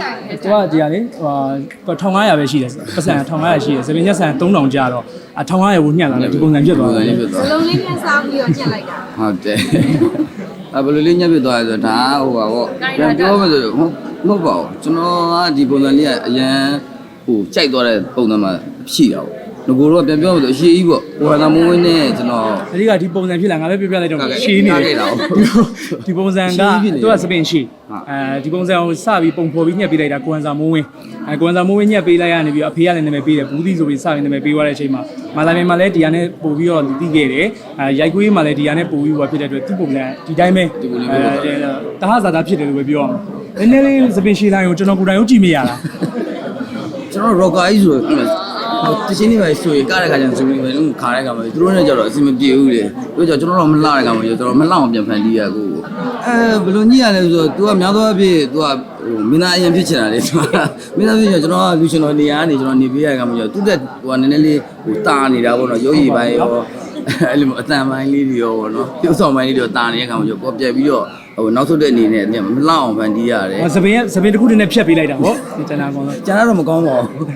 ကန်လဲသူကဒီကလေဟို1500ပဲရှိတယ်ပတ်စံ1500ရှိတယ်စပင်ရက်ဆန်3000ကျတော့အ1500ကိုညှက်လာတယ်ဒီပုံစံဖြစ်သွားတယ်ဖြစ်သွားစလုံးလေးနဲ့စားပြီးတော့ကျက်လိုက်တာဟုတ်တယ်အဘယ်လိုလေးညက်ပြသွားလဲဆိုတော့ဒါဟိုပါပေါ့ပြန်ပြောမှဆိုဟုတ်မဟုတ်ပါဘူးကျွန်တော်ကဒီပုံစံလေးကအရန်ဟိုကြိုက်သွားတဲ့ပုံစံမှာရှိတာပေါ့ ငကိုတော့ပြန်ပြောမှဆိုအရှိကြီးပေါ့ဟိုကမုံဝင်းနဲ့ကျွန်တော် အဓိကဒီပုံစံဖြစ်လာငါပဲပြပြလိုက်တော့ဟုတ်ကဲ့ရှင်းနေဟုတ်တကဲ့ယ်တော့ဒီပုံစံကရှင်းပြီးနေတယ်သူကစပင်ရှိဟုတ် အဲဒီပုံစံကိုစပြီးပုံဖော်ပြီးညှက်ပေးလိုက်တာကွမ်စာမိုးဝင်းအဲကွမ်စာမိုးဝင်းညှက်ပေးလိုက်ရနေပြီးအဖေကလည်းနာမည်ပေးတယ်ဘူးသီဆိုပြီးစပြီးနာမည်ပေးသွားတဲ့အချိန်မှာမာလာမင်းမှာလည်းဒီဟာနဲ့ပို့ပြီးတော့တီးခဲ့တယ်အဲရိုက်ကွေးမှာလည်းဒီဟာနဲ့ပို့ပြီးဟိုဖြစ်တဲ့အတွက်သူ့ပုံစံဒီတိုင်းပဲဒီပုံလေးပဲဟုတ်တယ်တဟဇာတာဖြစ်တယ်လို့ပဲပြောရမှာနည်းနည်းလေးစပင်ရှည်တိုင်းကိုကျွန်တော်ကိုယ်တိုင်ကိုကြည့်မရလားကျွန်တော် rocker ကြီးဆိုတော့ တချင်းနေပါဆိုရင်ကားတဲ့ခါကျရင်စပင်းပဲလုံးခါတဲ့ခါမှာသူတို့နဲ့ကြတော့အဆင်မပြေဘူးလေသူတို့ကြောင့်ကျွန်တော်တော့မလှတဲ့ခါမှာကျွန်တော်မလှအောင်ပြန်ဖန်တီးရကိုအဲဘယ်လိုညိရလဲဆိုတော့ तू ကများသောအားဖြင့် तू ကဟိုမင်းသားအရင်ဖြစ်ချင်တာလေ तू ကမင်းသားဖြစ်ချင်ကျွန်တော်ကလူရှင်တော်နေရာကနေကျွန်တော်နေပေးရခါမှာကျတော့သူ့တက်ဟိုကနည်းနည်းလေးဟိုတာနေတာပေါ့နော်ရုပ်ရည်ပိုင်းရောအဲ့လိုအတန်ပိုင်းလေးတွေရောပေါ့နော်ပြုတ်ဆောင်ပိုင်းလေးတွေတာနေတဲ့ခါမှာကျတော့ပြက်ပြီးတော့ဟိုနောက်ဆုတ်တဲ့အနေနဲ့မလှအောင်ဖန်တီးရတယ် စပင်ကစပင်တစ်ခုတည်းနဲ့ဖြတ်ပေးလိုက်တာဟောဒီတနာကောင်ဆို ကျန်တော့မကောင်းပါဘူး